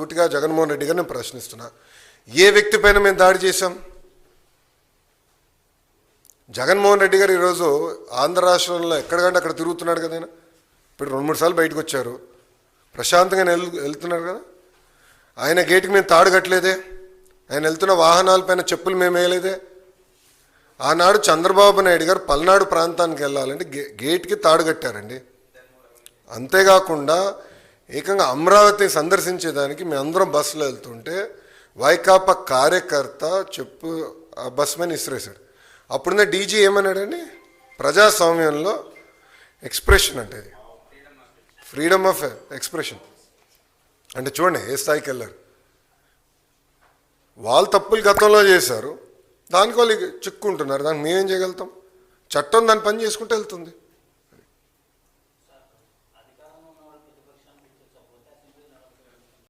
పూర్తిగా జగన్మోహన్ రెడ్డి గారిని ప్రశ్నిస్తున్నా. ఏ వ్యక్తి పైన మేము దాడి చేశాం? జగన్మోహన్ రెడ్డి గారు ఈరోజు ఆంధ్ర రాష్ట్రంలో ఎక్కడికంటే అక్కడ తిరుగుతున్నాడు కదా ఇప్పుడు రెండు మూడు సార్లు బయటకు వచ్చారు. ప్రశాంతంగా వెళ్తున్నారు కదా. ఆయన గేటుకి మేము తాడు కట్టలేదే. ఆయన వెళ్తున్న వాహనాలపైన చెప్పులు మేము వేయలేదే. ఆనాడు చంద్రబాబు నాయుడు గారు పల్నాడు ప్రాంతానికి వెళ్ళాలంటే గే గేట్కి తాడు కట్టారండి. అంతేకాకుండా ఏకంగా అమరావతి సందర్శించేదానికి మేము అందరం బస్సులో వెళ్తుంటే వైకాపా కార్యకర్త చెప్పు ఆ బస్ మీద ఇసిరేశాడు. అప్పుడున్న డీజీ ఏమన్నాడండి? ప్రజాస్వామ్యంలో ఎక్స్ప్రెషన్ అంటే ఇది ఫ్రీడమ్ ఆఫ్ ఎక్స్ప్రెషన్ అంటే చూడండి ఏ స్థాయికి వెళ్ళారు? వాళ్ళు తప్పులు గతంలో చేశారు దానికి వాళ్ళు చిక్కుంటున్నారు దానికి మేమేం చేయగలుగుతాం? చట్టం దాని పని చేసుకుంటూ వెళ్తుంది.